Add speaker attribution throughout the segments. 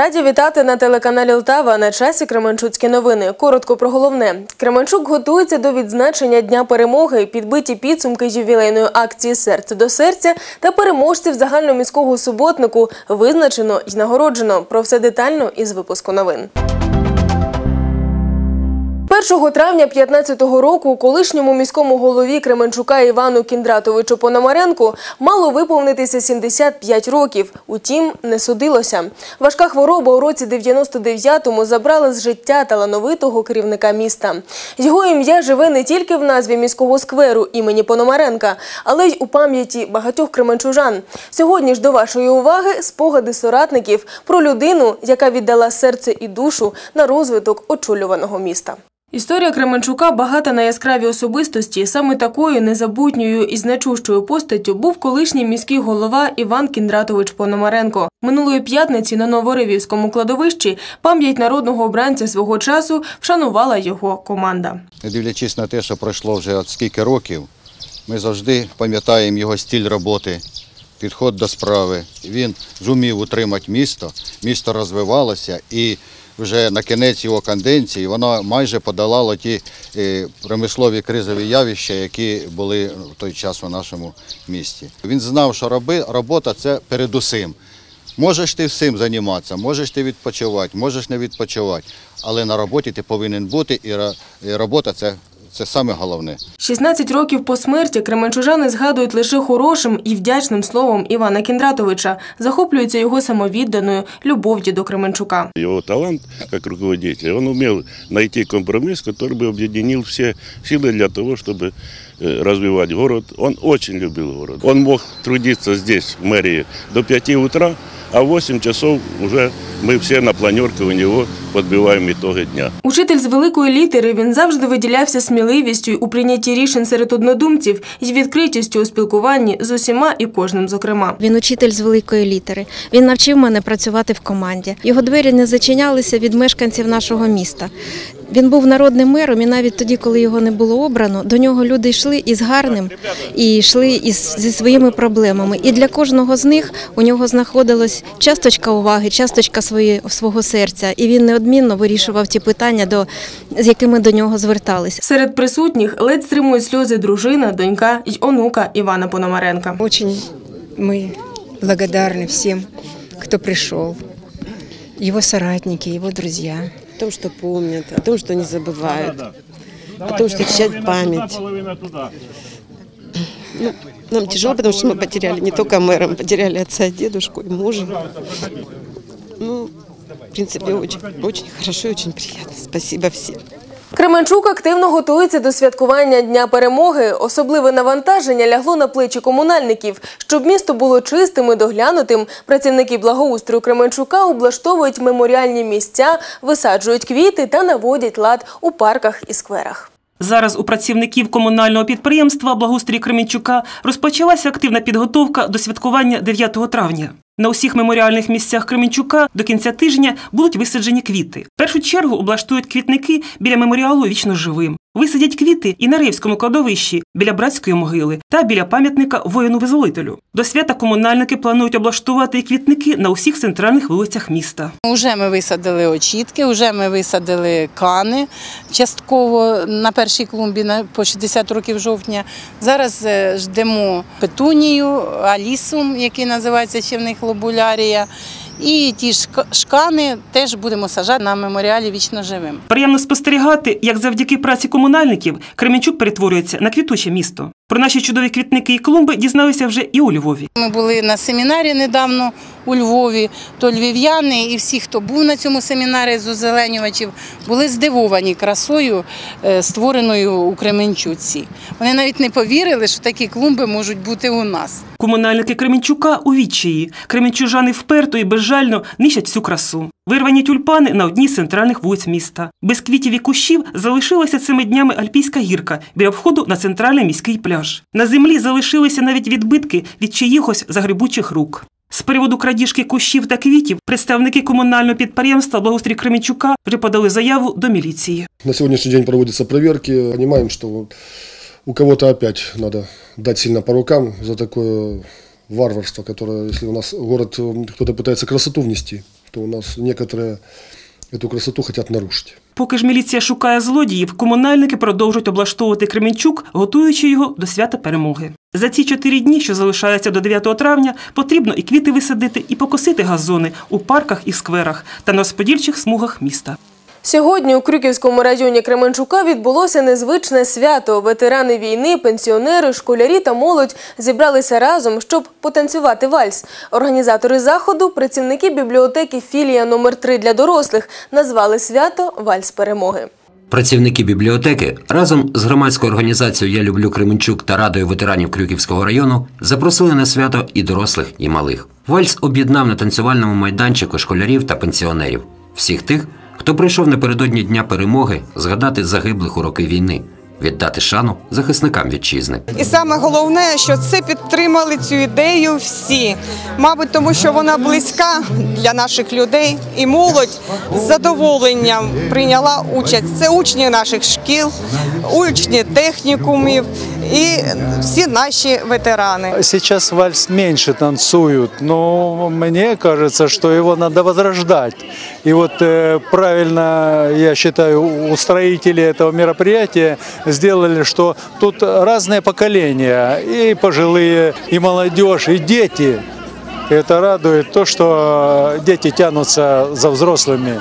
Speaker 1: Раді вітати на телеканалі Лтава на часі Кременчуцькі новини. Коротко про головне. Кременчук готується до відзначення Дня перемоги, підбиті підсумки ювілейної акції Серце до серця та переможців загальноміського суботнику визначено і нагороджено. Про все детально із випуску новин. 1 травня 15-го року колишньому міському голові Кременчука Івану Кіндратовичу Пономаренку мало виповнитися 75 років. Утім, не судилося. Важка хвороба у році 99-му забрала з життя талановитого керівника міста. Його ім'я живе не тільки в назві міського скверу імені Пономаренка, але й у пам'яті багатьох кременчужан. Сьогодні ж до вашої уваги спогади соратників про людину, яка віддала серце і душу на розвиток очолюваного міста. Історія Кременчука багата на яскраві особистості. Саме такою незабутньою і значущою постаттю був колишній міський голова Іван Кіндратович Пономаренко. Минулої п'ятниці на Новоривівському кладовищі пам'ять народного обранця свого часу вшанувала його команда.
Speaker 2: Дивлячись на те, що пройшло вже от скільки років, ми завжди пам'ятаємо його стиль роботи, підход до справи. Він зумів утримати місто, місто розвивалося і вже на кінець його канденції вона майже подолала ті е, промислові кризові явища, які були в той час у нашому місті. Він знав, що робота це передусім. Можеш ти всім займатися, можеш ти відпочивати, можеш не відпочивати, але на роботі ти повинен бути, і робота це, це саме головне.
Speaker 1: 16 років по смерті кременчужани згадують лише хорошим і вдячним словом Івана Кіндратовича, захоплюються його самовідданою любов'ю до Кременчука.
Speaker 3: Его талант как руководителя, он умел найти компромисс, который бы объединил все силы для того, чтобы э, развивать город. Он очень любил город. Он мог трудиться здесь, в мэрии, до 5 утра, а в 8 часов уже мы все на планерке у него подбиваем итоги дня.
Speaker 1: Учитель з великої літери він завжди виділявся сміливістю у прийнятті рішень серед однодумців і відкритістю у спілкуванні з усіма і кожним зокрема.
Speaker 4: Він учитель з великої літери. Він навчив мене працювати в команді. Його двері не зачинялися від мешканців нашого міста. Він був народним мером, і навіть тоді, коли його не було обрано, до нього люди йшли із гарним і йшли із зі своїми проблемами. І для кожного з них у нього знаходилась часточка уваги, часточка своє, свого серця, і він неодмінно вирішував ті питання, до, з якими до нього звертались.
Speaker 1: Серед присутніх ледь стримують сльози дружина, донька й онука Івана Пономаренка.
Speaker 5: Очень мы благодарны всем, кто пришел, его соратники, его друзья.
Speaker 6: о том, что помнят, о том, что не забывают, о том, что чтят память. Ну, нам тяжело, потому что мы потеряли не только мэра, мы потеряли отца, дедушку и мужа. Ну, в принципе, очень, очень хорошо и очень приятно. Спасибо всем.
Speaker 1: Кременчук активно готується до святкування Дня перемоги. Особливе навантаження лягло на плечі комунальників. Щоб місто було чистим і доглянутим, працівники благоустрою Кременчука облаштовують меморіальні місця, висаджують квіти та наводять лад у парках і скверах.
Speaker 7: Зараз у працівників комунального підприємства Благоустрій Кременчука розпочалася активна підготовка до святкування 9 травня. На усіх меморіальних місцях Кременчука до кінця тижня будуть висаджені квіти. В першу чергу облаштують квітники біля меморіалу вічно живим. Висадять квіти і на Ревському кладовищі біля братської могили та біля пам'ятника воїну-визволителю. До свята комунальники планують облаштувати квітники на усіх центральних вулицях міста.
Speaker 8: Уже ми висадили очітки, вже ми висадили кани частково на першій клумбі по 60 років жовтня. Зараз е, ждемо петунію, алісум, який називається ще в лобулярія. І ті ж шкани теж будемо сажати на меморіалі вічно живим.
Speaker 7: Приємно спостерігати, як завдяки праці комунальників Кременчук перетворюється на квітуче місто. Про наші чудові квітники і клумби дізналися вже і у Львові.
Speaker 8: Ми були на семінарі недавно у Львові, то львів'яни і всі, хто був на цьому семінарі з озеленювачів, були здивовані красою, е, створеною у Кременчуці. Вони навіть не повірили, що такі клумби можуть бути у нас.
Speaker 7: Комунальники Кременчука у відчаї. Кременчужани вперто і безжально нищать всю красу. Вирвані тюльпани на одній з центральних вулиць міста. Без квітів і кущів залишилася цими днями Альпійська гірка біля входу на центральний міський пляж. На землі залишилися навіть відбитки від чиїхось загребучих рук. З приводу крадіжки кущів та квітів представники комунального підприємства Благоустрій Кременчука вже подали заяву до міліції.
Speaker 9: На сегодняшний день проводятся проверки. Понимаем, что вот у кого-то опять надо дать сильно по рукам за такое варварство, которое, если у нас город э, кто-то красоту внести, то у нас некоторые эту красоту хотят нарушить.
Speaker 7: Поки ж міліція шукає злодіїв, комунальники продовжують облаштовувати Кременчук, готуючи його до свята перемоги. За ці чотири дні, що залишаються до 9 травня, потрібно і квіти висадити, і покосити газони у парках і скверах та на розподільчих смугах міста.
Speaker 1: Сьогодні у Крюківському районі Кременчука відбулося незвичне свято. Ветерани війни, пенсіонери, школярі та молодь зібралися разом, щоб потанцювати вальс. Організатори заходу, працівники бібліотеки філія номер 3 для дорослих, назвали свято Вальс перемоги.
Speaker 10: Працівники бібліотеки разом з громадською організацією Я люблю Кременчук та радою ветеранів Крюківського району запросили на свято і дорослих, і малих. Вальс об'єднав на танцювальному майданчику школярів та пенсіонерів, всіх тих, хто прийшов напередодні Дня перемоги згадати загиблих у роки війни, віддати шану захисникам вітчизни.
Speaker 11: І саме головне, що це підтримали цю ідею всі. Мабуть, тому що вона близька для наших людей, і молодь з задоволенням прийняла участь. Це учні наших шкіл, учні технікумів і всі наші ветерани.
Speaker 12: Сейчас вальс меньше танцуют, но мне кажется, что его надо возрождать. И вот э, правильно, я считаю, устроители этого мероприятия сделали, что тут разные поколения, и пожилые, и молодежь, и дети. Это радует то, что дети тянутся за взрослыми.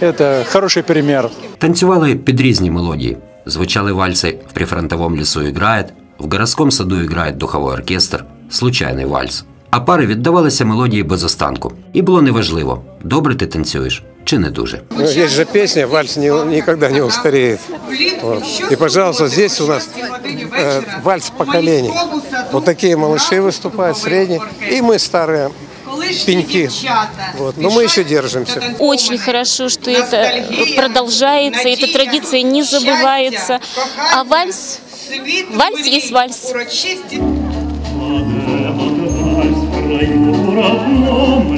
Speaker 12: Это хороший пример.
Speaker 10: Танцювали під різні мелодії. Звучали вальси в прифронтовом лісу играет, в городском саду играет духовой оркестр, случайний вальс. А пари віддавалися мелодії без останку. І було неважливо, добре ти танцюєш чи не дуже.
Speaker 13: Ну, есть же песня «Вальс не- никогда не устареет». Вот. И, пожалуйста, здесь у нас э, вальс поколений. Вот такие малыши выступают, средние, и мы старые пеньки. Вот. Но мы еще держимся.
Speaker 14: Очень хорошо, что это продолжается, эта традиция не забывается. А вальс, вальс есть вальс.
Speaker 1: la iura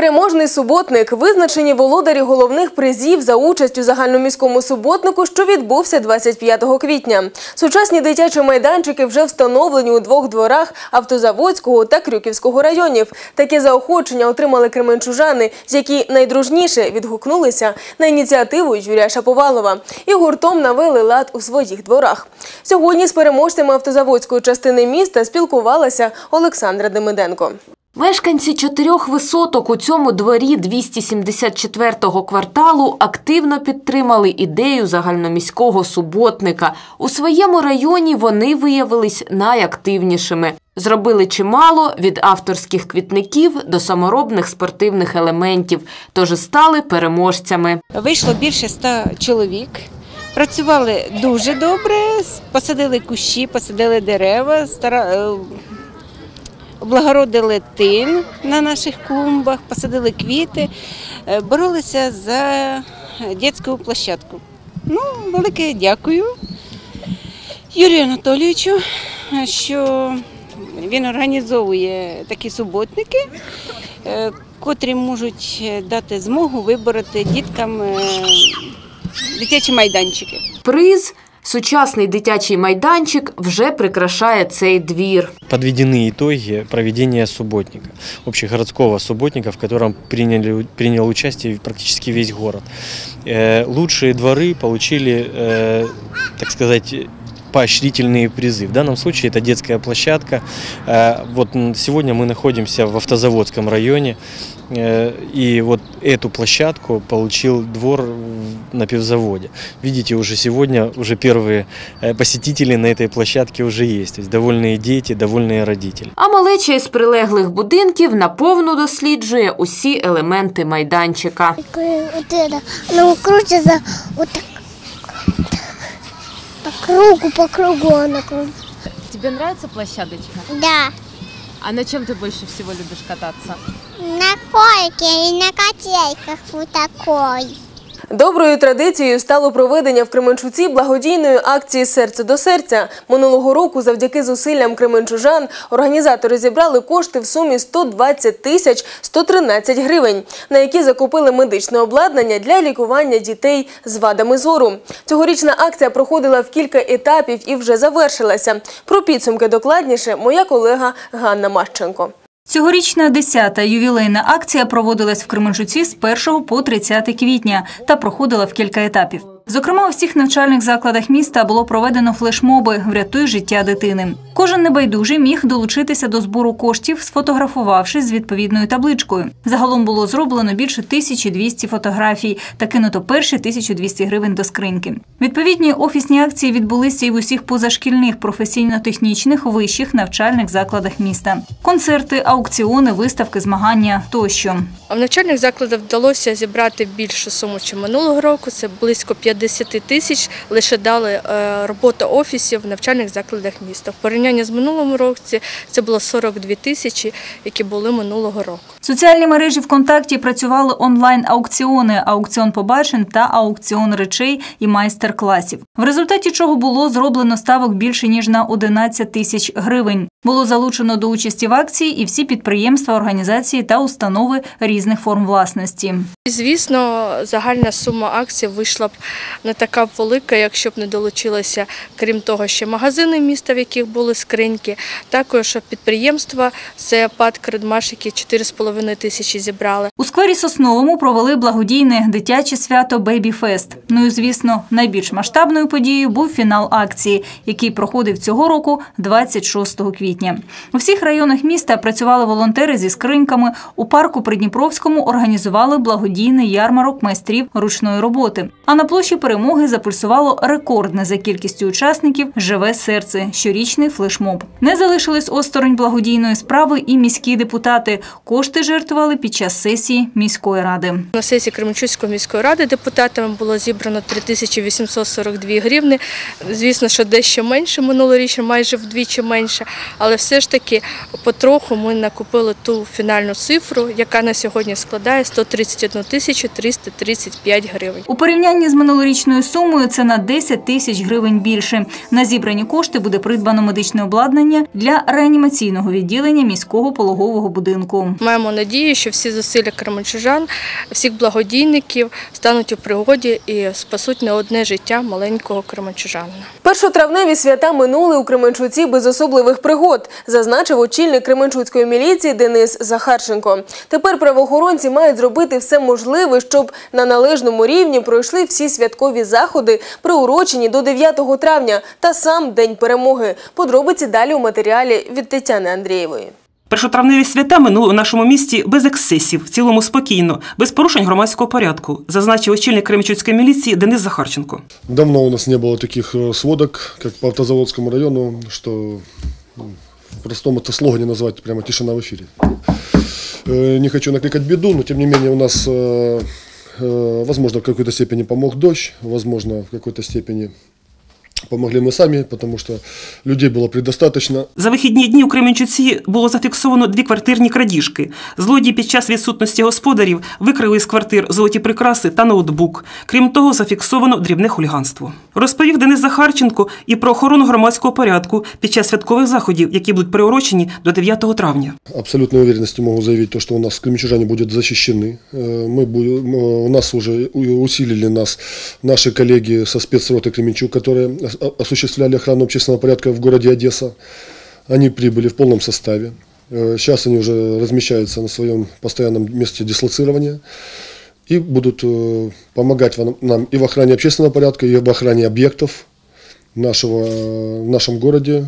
Speaker 1: Переможний суботник визначені володарі головних призів за участь у загальноміському суботнику, що відбувся 25 квітня. Сучасні дитячі майданчики вже встановлені у двох дворах Автозаводського та Крюківського районів. Таке заохочення отримали кременчужани, які найдружніше відгукнулися на ініціативу Юрія Шаповалова і гуртом навели лад у своїх дворах. Сьогодні з переможцями автозаводської частини міста спілкувалася Олександра Демиденко.
Speaker 15: Мешканці чотирьох висоток у цьому дворі 274-го кварталу активно підтримали ідею загальноміського суботника. У своєму районі вони виявились найактивнішими. Зробили чимало від авторських квітників до саморобних спортивних елементів, тож стали переможцями.
Speaker 16: Вийшло більше ста чоловік. Працювали дуже добре, посадили кущі, посадили дерева, облагородили тин на наших клумбах, посадили квіти, е, боролися за дитячу площадку. Ну, велике дякую Юрію Анатолійовичу, що він організовує такі суботники, е, котрі можуть дати змогу вибороти діткам е, дитячі майданчики.
Speaker 15: Приз сучасний дитячий майданчик вже прикрашає цей двір.
Speaker 17: подведены итоги проведения субботника, общегородского субботника, в котором приняли, принял участие практически весь город. Э, Лучшие дворы получили, э, так сказать, поощрительные призы. В данном случае это детская площадка. Э, Вот м, сегодня мы находимся в Автозаводском районе. Э, И вот эту площадку получил двор в- на пивзаводе. Видите, уже сегодня уже первые э, посетители на этой площадке уже есть. То есть довольные дети, довольные родители.
Speaker 15: А малеча із прилеглих будинків наповну досліджує усі елементи майданчика.
Speaker 18: Вот это, оно крутится вот так, по кругу, по кругу она крутится.
Speaker 19: Тебе нравится площадочка?
Speaker 18: Да,
Speaker 19: А на чем ты больше всего любишь кататься?
Speaker 18: на койке и на котейках вот такой.
Speaker 1: Доброю традицією стало проведення в Кременчуці благодійної акції Серце до серця. Минулого року, завдяки зусиллям кременчужан, організатори зібрали кошти в сумі 120 тисяч 113 гривень, на які закупили медичне обладнання для лікування дітей з вадами зору. Цьогорічна акція проходила в кілька етапів і вже завершилася. Про підсумки докладніше моя колега Ганна Мащенко.
Speaker 20: Цьогорічна 10-та ювілейна акція проводилась в Кременчуці з 1 по 30 квітня та проходила в кілька етапів. Зокрема, у всіх навчальних закладах міста було проведено флешмоби Врятуй життя дитини. Кожен небайдужий міг долучитися до збору коштів, сфотографувавшись з відповідною табличкою. Загалом було зроблено більше 1200 фотографій та кинуто перші 1200 гривень до скриньки. Відповідні офісні акції відбулися і в усіх позашкільних професійно-технічних вищих навчальних закладах міста. Концерти, аукціони, виставки, змагання тощо.
Speaker 21: В навчальних закладах вдалося зібрати більшу суму, ніж минулого року. Це близько 50 тисяч. Лише дали е, робота офісів в навчальних закладах міста. В порівнянні з минулим році це було 42 тисячі, які були минулого року.
Speaker 20: Соціальні мережі ВКонтакті працювали онлайн-аукціони, аукціон побачень та аукціон речей і майстер-класів. В результаті чого було зроблено ставок більше ніж на 11 тисяч гривень. Було залучено до участі в акції і всі підприємства, організації та установи різних форм власності.
Speaker 21: Звісно, загальна сума акцій вийшла б не така велика, якщо б не долучилося, крім того, ще магазини міста, в яких були скриньки, також підприємства, це ПАД «Кредмаш», які 4,5 тисячі зібрали.
Speaker 20: У сквері Сосновому провели благодійне дитяче свято Бейбі Фест. Ну і звісно, найбільш масштабною подією був фінал акції, який проходив цього року 26 квітня. У всіх районах міста працювали волонтери зі скриньками. У парку Придніпровському організували благодійний ярмарок майстрів ручної роботи. А на площі перемоги запульсувало рекордне за кількістю учасників Живе серце щорічний флешмоб. Не залишились осторонь благодійної справи і міські депутати. Кошти жертвували під час сесії міської ради.
Speaker 21: На сесії Кременчуцької міської ради депутатами було зібрано 3842 гривни. Звісно, що дещо менше минулорічно, майже вдвічі менше, але все ж таки потроху ми накупили ту фінальну цифру, яка на сьогодні складає 131 тисячу 335 гривень.
Speaker 20: У порівнянні з минулорічною сумою це на 10 тисяч гривень більше. На зібрані кошти буде придбано медичне обладнання для реанімаційного відділення міського пологового будинку.
Speaker 21: Маємо надію, що всі зусилля кременчужан, всіх благодійників стануть у пригоді і спасуть не одне життя маленького кременчужанина.
Speaker 1: Першотравневі свята минули у Кременчуці без особливих пригод, зазначив очільник Кременчуцької міліції Денис Захарченко. Тепер правоохоронці мають зробити все можливе, щоб на належному рівні пройшли всі святкові заходи, приурочені до 9 травня та сам День перемоги. Подробиці далі у матеріалі від Тетяни Андрієвої.
Speaker 7: Першотравневі свята минули у нашому місті без ексцесів, в цілому спокійно, без порушень громадського порядку, зазначив очільник Кремчуцької міліції Денис Захарченко.
Speaker 9: Давно у нас не было таких э, сводок, как по Автозаводскому району, что ну, в простом это слогане назвать прямо тишина в эфире. Э, Не хочу накликать беду, но тем не менее у нас, э, э, возможно, в какой-то степени помог дождь, возможно, в какой-то степени помогли мы сами, потому что людей было предостаточно.
Speaker 7: За вихідні дні у Кременчуці було зафіксовано дві квартирні крадіжки. Злодії під час відсутності господарів викрили з квартир золоті прикраси та ноутбук. Крім того, зафіксовано дрібне хуліганство. Розповів Денис Захарченко і про охорону громадського порядку під час святкових заходів, які будуть приурочені до 9 травня.
Speaker 9: Абсолютной уверенностью могу заявить, то, что у нас кременчужане будут защищены. Э, Мы будем, э, у нас уже у- усилили нас наши коллеги со спецроты Кременчук, которые ос- осуществляли охрану общественного порядка в городе Одесса. Они прибыли в полном составе. Э, Сейчас они уже размещаются на своем постоянном месте дислоцирования и будут э, помогать нам и в охране общественного порядка, и в охране объектов нашего, в нашем городе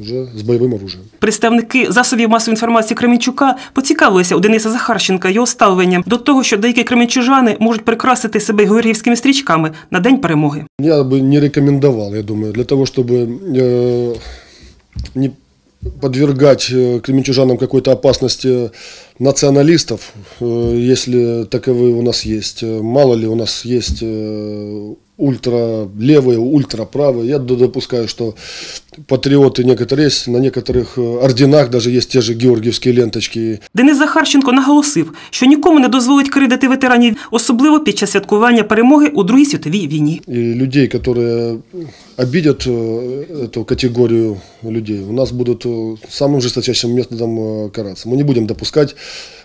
Speaker 9: уже с боевым оружием.
Speaker 7: Представники засобів масової інформації Кременчука поцікавилися у Дениса Захарченка його ставленням до того, що деякі кременчужани можуть прикрасити себе георгіївськими стрічками на день перемоги.
Speaker 9: Я бы не рекомендовал, я думаю, для того, чтобы э, не подвергать э, кременчужанам какой-то опасности националистов, э, если таковые у нас есть. Э, Мало ли у нас есть э, ультралевые, ультраправые. Я д- допускаю, что патриоты некоторые есть, на некоторых э, орденах даже есть те же георгиевские ленточки.
Speaker 7: Денис Захарченко наголосив, що нікому не дозволить кридити ветеранів, особливо під час святкування перемоги у Другій світовій війні.
Speaker 9: И людей, которые обидят э, эту категорию людей, у нас будут э, самым жесточайшим методом э, караться. Мы не будем допускать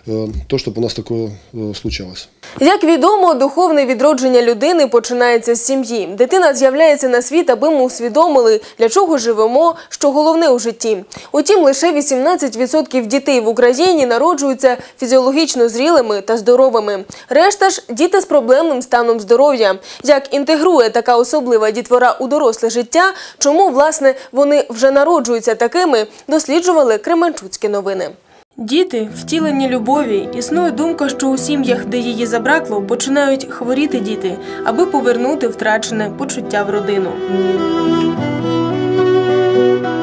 Speaker 9: э, то, чтобы у нас такое э, случалось.
Speaker 1: Як відомо, духовне відродження людини починається з сім'ї. Дитина з'являється на світ, аби ми усвідомили, для чого живе живемо, що головне у житті. Утім, лише 18% дітей в Україні народжуються фізіологічно зрілими та здоровими. Решта ж діти з проблемним станом здоров'я. Як інтегрує така особлива дітвора у доросле життя, чому власне вони вже народжуються такими, досліджували Кременчуцькі новини. Діти втілені любові. Існує думка, що у сім'ях, де її забракло, починають хворіти діти, аби повернути втрачене почуття в родину.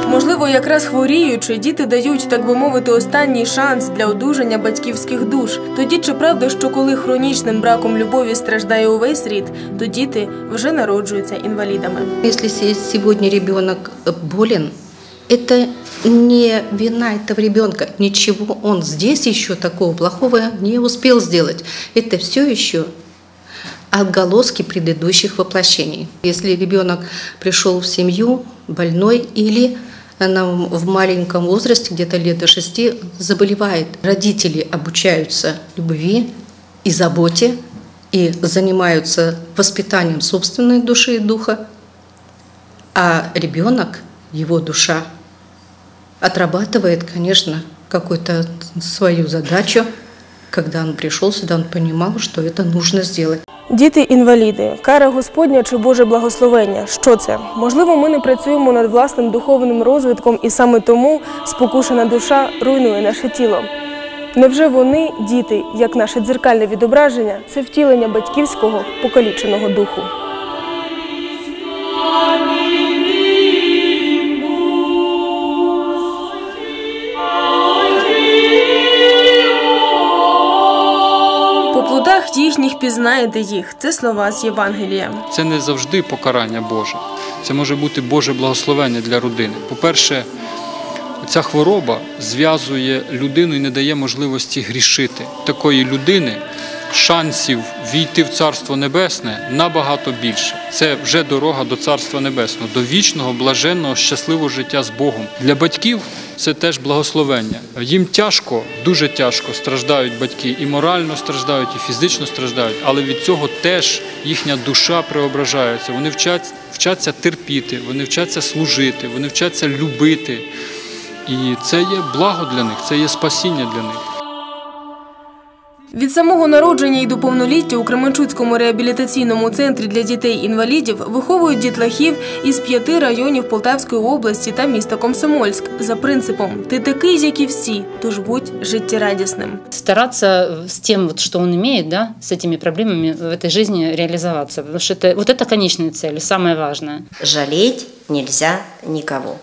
Speaker 1: Можливо, якраз хворіючи, діти дають, так би мовити, останній шанс для одужання батьківських душ. Тоді чи правда, що коли хронічним браком любові страждає увесь рід, то діти вже народжуються інвалідами.
Speaker 22: Если се- сегодня ребенок болен, это не вина этого ребенка. Ничего он здесь еще такого плохого не успел сделать. Это все еще отголоски предыдущих воплощений. Если ребенок пришел в семью больной или в маленьком возрасте, где-то лет до шести, заболевает. Родители обучаются любви и заботе и занимаются воспитанием собственной души и духа, а ребенок, его душа, отрабатывает, конечно, какую-то свою задачу. Когда он пришел сюда, он понимал, что это нужно сделать.
Speaker 1: Діти-інваліди, кара Господня чи Боже благословення. Що це? Можливо, ми не працюємо над власним духовним розвитком, і саме тому спокушена душа руйнує наше тіло. Невже вони, діти, як наше дзеркальне відображення, це втілення батьківського покаліченого духу? Плодах їхніх пізнаєте їх. Це слова з Євангелія.
Speaker 23: Це не завжди покарання Боже. Це може бути Боже благословення для родини. По-перше, ця хвороба зв'язує людину і не дає можливості грішити. Такої людини шансів війти в Царство Небесне набагато більше. Це вже дорога до Царства Небесного, до вічного, блаженного, щасливого життя з Богом. Для батьків це теж благословення. Їм тяжко, дуже тяжко страждають батьки, і морально страждають, і фізично страждають, але від цього теж їхня душа преображається. Вони вчать, вчаться терпіти, вони вчаться служити, вони вчаться любити. І це є благо для них, це є спасіння для них.
Speaker 1: Від самого народження і до повноліття у Кременчуцькому реабілітаційному центрі для дітей-інвалідів виховують дітлахів із п'яти районів Полтавської області та міста Комсомольськ за принципом «ти такий, як і всі, тож будь життєрадісним».
Speaker 24: стараться с тем, вот, что он имеет, да, с этими проблемами в этой жизни реализоваться. Потому что это, вот это конечная цель, и самое важное.
Speaker 25: Жалеть нельзя никого.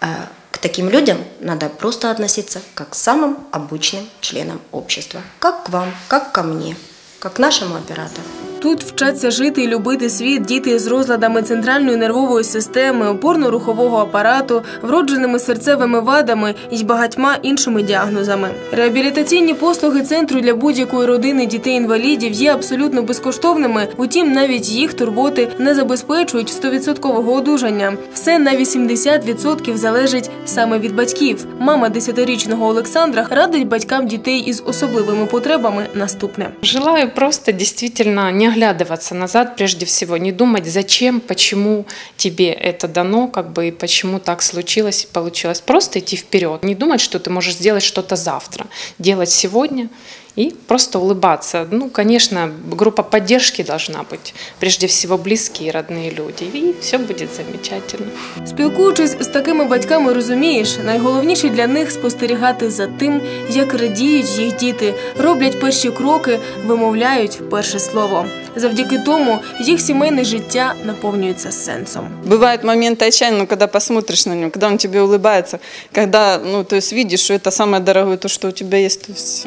Speaker 25: А К таким людям надо просто относиться как к самым обычным членам общества. Как к вам, как ко мне, как к нашему оператору.
Speaker 1: Тут вчаться жити і любити світ діти з розладами центральної нервової системи, опорно-рухового апарату, вродженими серцевими вадами і багатьма іншими діагнозами. Реабілітаційні послуги центру для будь-якої родини дітей-інвалідів є абсолютно безкоштовними. Утім, навіть їх турботи не забезпечують 100% одужання. Все на 80% залежить саме від батьків. Мама 10-річного Олександра радить батькам дітей із особливими потребами наступне.
Speaker 26: Желаю просто действительно не оглядываться назад прежде всего, не думать, зачем, почему тебе это дано, как бы и почему так случилось и получилось. Просто идти вперед, не думать, что ты можешь сделать что-то завтра, делать сегодня и просто улыбаться. Ну, конечно, группа поддержки должна быть, прежде всего близкие, родные люди, и все будет замечательно.
Speaker 1: Спілкуючись з такими батьками, розумієш, найголовніше для них спостерігати за тим, як радіють їх діти, роблять перші кроки, вимовляють перше слово. Завдяки тому їх сімейне життя наповнюється сенсом.
Speaker 27: Бывают моменты отчаяния, ну, когда посмотришь на него, когда он тебе улыбается, когда, ну, то есть видишь, что это самое дорогое, то, что у тебя есть. То есть,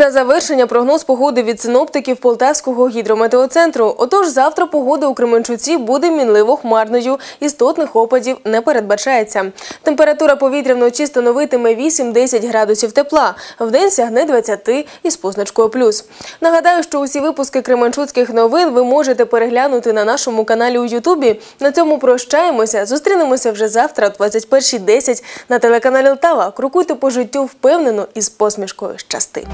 Speaker 1: на завершення прогноз погоди від синоптиків Полтавського гідрометеоцентру. Отож, завтра погода у Кременчуці буде мінливо хмарною. Істотних опадів не передбачається. Температура повітря вночі становитиме 8-10 градусів тепла. Вдень сягне 20 із позначкою плюс. Нагадаю, що усі випуски кременчуцьких новин ви можете переглянути на нашому каналі у Ютубі. На цьому прощаємося. Зустрінемося вже завтра о 21.10 на телеканалі Лтава. Крокуйте по життю впевнено і з посмішкою. Щасти!